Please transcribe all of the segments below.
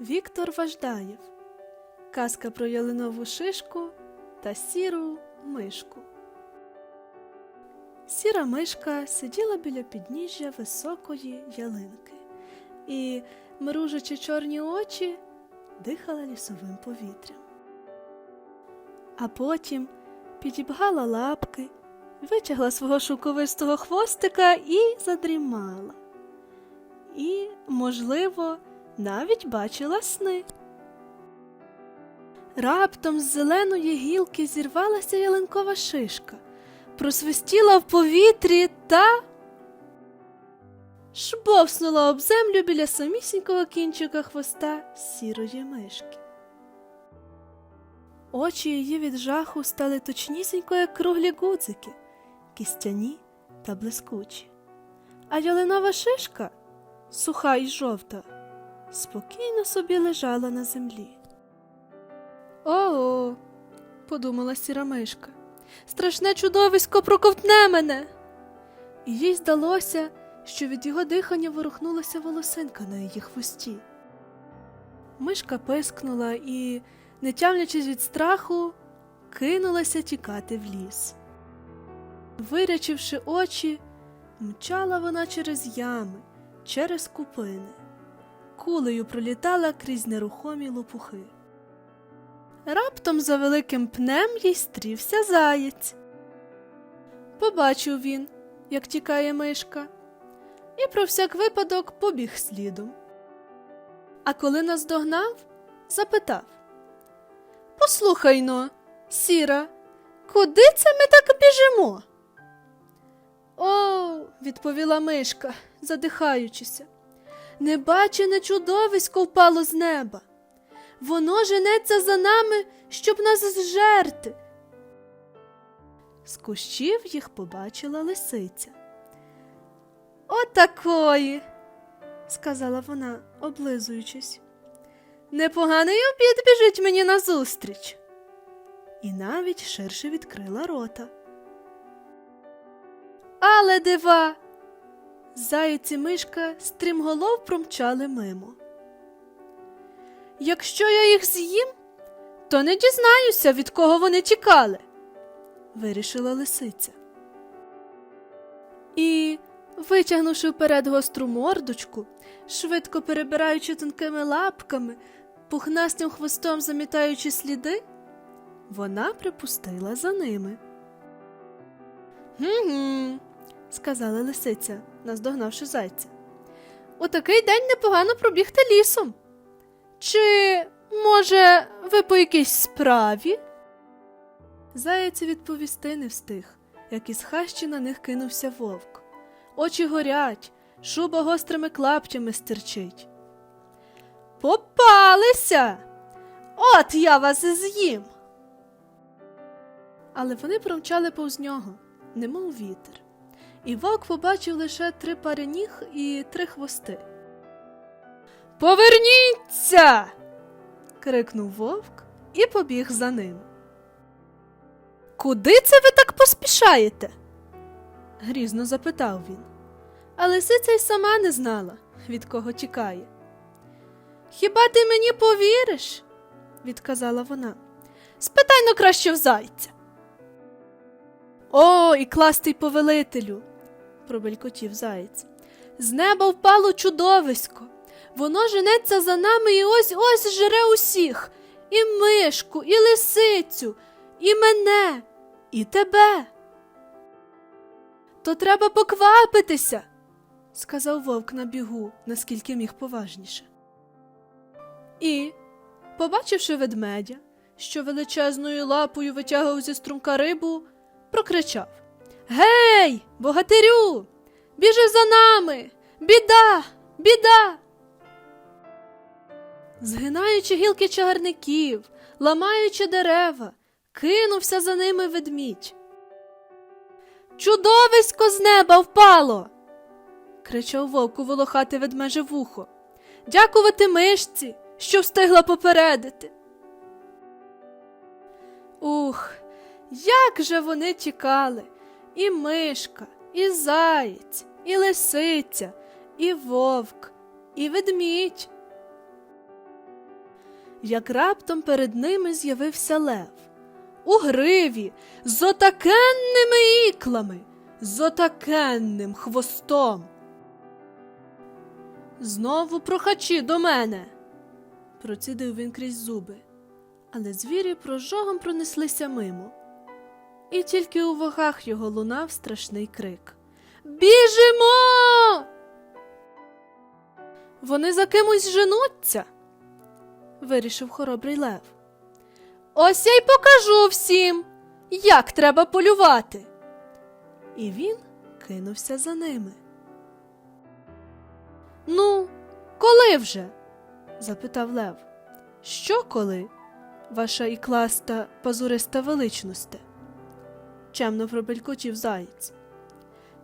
Віктор Важдаєв. Казка про ялинову шишку та сіру мишку. Сіра мишка сиділа біля підніжжя високої ялинки і, мружачи чорні очі, дихала лісовим повітрям. А потім підібгала лапки, витягла свого шовковистого хвостика і задрімала. І, можливо, навіть бачила сни. Раптом з зеленої гілки зірвалася ялинкова шишка, просвистіла в повітрі та шбовснула об землю біля самісінького кінчика хвоста сірої мишки. Очі її від жаху стали точнісінько, як круглі гудзики, кістяні та блискучі. А ялинова шишка, суха і жовта, спокійно собі лежала на землі. О, подумала сіра мишка, страшне чудовисько проковтне мене. І їй здалося, що від його дихання ворухнулася волосинка на її хвості. Мишка пискнула і, не тямлячись від страху, кинулася тікати в ліс. Вирячивши очі, мчала вона через ями, через купини, кулею пролітала крізь нерухомі лопухи. Раптом за великим пнем їй стрівся заєць. Побачив він, як тікає мишка, і про всяк випадок побіг слідом. А коли наздогнав, запитав Послухай но, сіра, куди це ми так біжимо? О, відповіла мишка, задихаючися. Небачене чудовисько впало з неба. Воно женеться за нами, щоб нас зжерти. З кущів їх побачила лисиця. Отакої, сказала вона, облизуючись. Непоганий обід біжить мені назустріч. І навіть ширше відкрила рота. Але дива. Заєць і мишка стрімголов промчали мимо. Якщо я їх з'їм, то не дізнаюся, від кого вони тікали, вирішила лисиця. І, витягнувши вперед гостру мордочку, швидко перебираючи тонкими лапками, пухнастим хвостом замітаючи сліди, вона припустила за ними. Гм, сказала лисиця, наздогнавши зайця. У такий день непогано пробігти лісом. Чи, може, ви по якійсь справі? Заяць відповісти не встиг, як із хащі на них кинувся вовк. Очі горять, шуба гострими клаптями стирчить. Попалися! От я вас з'їм. Але вони промчали повз нього, немов вітер, і вовк побачив лише три пари ніг і три хвости. Поверніться. крикнув вовк і побіг за ним. Куди це ви так поспішаєте? грізно запитав він. А лисиця й сама не знала, від кого тікає. Хіба ти мені повіриш? відказала вона. Спитай но краще в зайця. О, і кластий повелителю, пробелькотів заєць. З неба впало чудовисько. Воно женеться за нами і ось ось жре усіх і мишку, і лисицю, і мене, і тебе. То треба поквапитися, сказав вовк на бігу, наскільки міг поважніше. І, побачивши ведмедя, що величезною лапою витягав зі струмка рибу, прокричав Гей, богатирю! Біжи за нами! Біда! Біда! Згинаючи гілки чагарників, ламаючи дерева, кинувся за ними ведмідь. Чудовисько з неба впало. кричав вовку волохати ведмеже вухо. Дякувати мишці, що встигла попередити. Ух, як же вони тікали, і мишка, і заєць, і лисиця, і вовк, і ведмідь. як раптом перед ними з'явився лев. У гриві, з отакенними іклами, з отакенним хвостом. Знову прохачі до мене, процідив він крізь зуби, але звірі прожогом пронеслися мимо. І тільки у вухах його лунав страшний крик. Біжимо! Вони за кимось женуться, вирішив хоробрий лев. Ось я й покажу всім, як треба полювати. І він кинувся за ними. Ну, коли вже? запитав Лев. Що коли, ваша ікласта пазуриста величносте? Чемно пробелькотів заєць.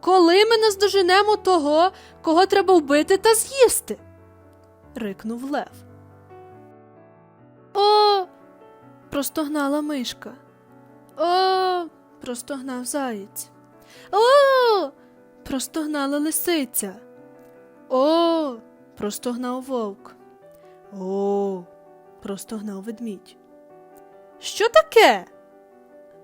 Коли ми наздоженемо того, кого треба вбити та з'їсти? рикнув Лев. О. простогнала мишка. О. простогнав заєць. О. простогнала лисиця. О. простогнав вовк. О. простогнав ведмідь. Що таке?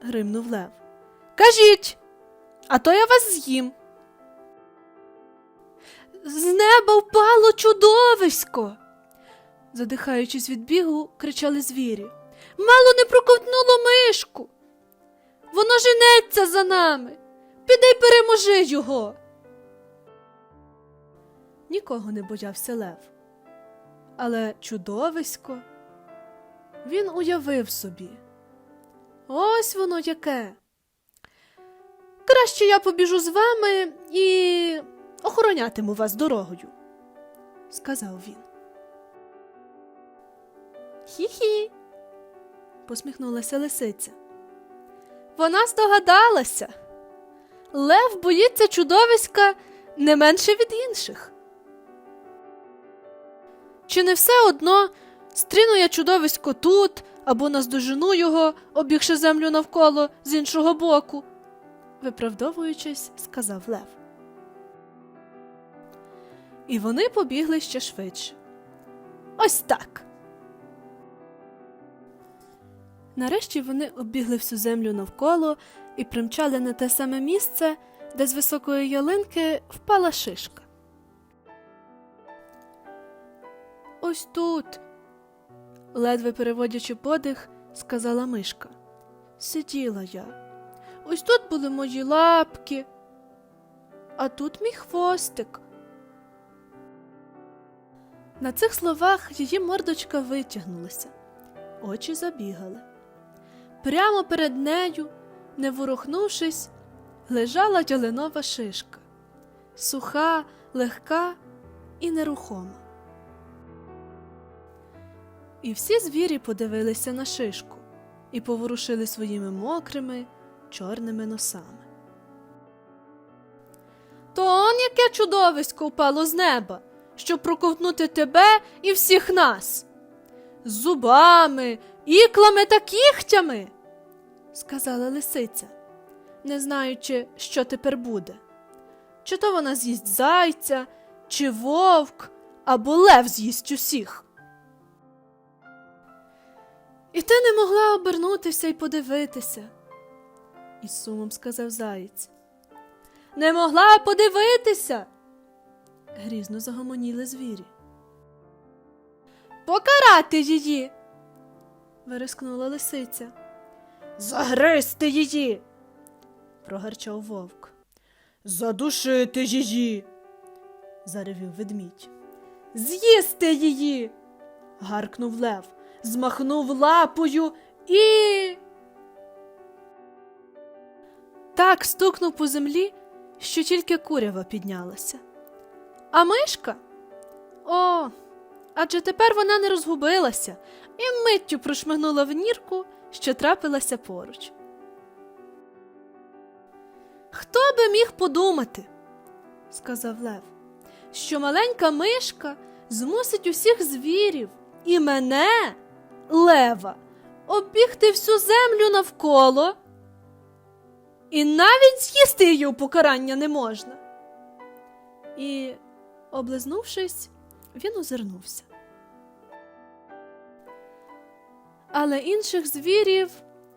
гримнув Лев. Кажіть, а то я вас з'їм. З неба впало чудовисько. Задихаючись від бігу, кричали звірі. Мало не проковтнуло мишку. Воно женеться за нами. Піди переможи його. Нікого не боявся лев. Але чудовисько він уявив собі. Ось воно яке. Краще я побіжу з вами і охоронятиму вас дорогою, сказав він. Хі-хі, посміхнулася лисиця. Вона здогадалася. Лев боїться чудовиська не менше від інших. Чи не все одно стріну я чудовисько тут або наздожену його, обігши землю навколо з іншого боку? Виправдовуючись, сказав Лев. І вони побігли ще швидше. Ось так. Нарешті вони оббігли всю землю навколо і примчали на те саме місце, де з високої ялинки впала шишка. Ось тут, ледве переводячи подих, сказала мишка. Сиділа я. Ось тут були мої лапки, а тут мій хвостик. На цих словах її мордочка витягнулася, очі забігали. Прямо перед нею, не ворухнувшись, лежала дяленова шишка, суха, легка і нерухома. І всі звірі подивилися на шишку і поворушили своїми мокрими чорними носами. То он яке чудовисько впало з неба, щоб проковтнути тебе і всіх нас. Зубами, іклами та кігтями, сказала лисиця, не знаючи, що тепер буде. Чи то вона з'їсть зайця, чи вовк, або лев з'їсть усіх. І ти не могла обернутися і подивитися із сумом сказав заєць. Не могла подивитися. грізно загомоніли звірі. Покарати її. вирискнула лисиця. Загризти її. прогарчав вовк. Задушити її. заревів ведмідь. З'їсти її. гаркнув лев, змахнув лапою і. Так стукнув по землі, що тільки курява піднялася. А мишка? О, адже тепер вона не розгубилася і миттю прошмигнула в нірку, що трапилася поруч. Хто би міг подумати, сказав Лев, що маленька мишка змусить усіх звірів і мене, лева, оббігти всю землю навколо. І навіть з'їсти її у покарання не можна. І, облизнувшись, він озирнувся. але інших звірів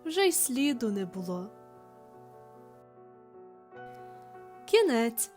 вже й сліду не було. Кінець.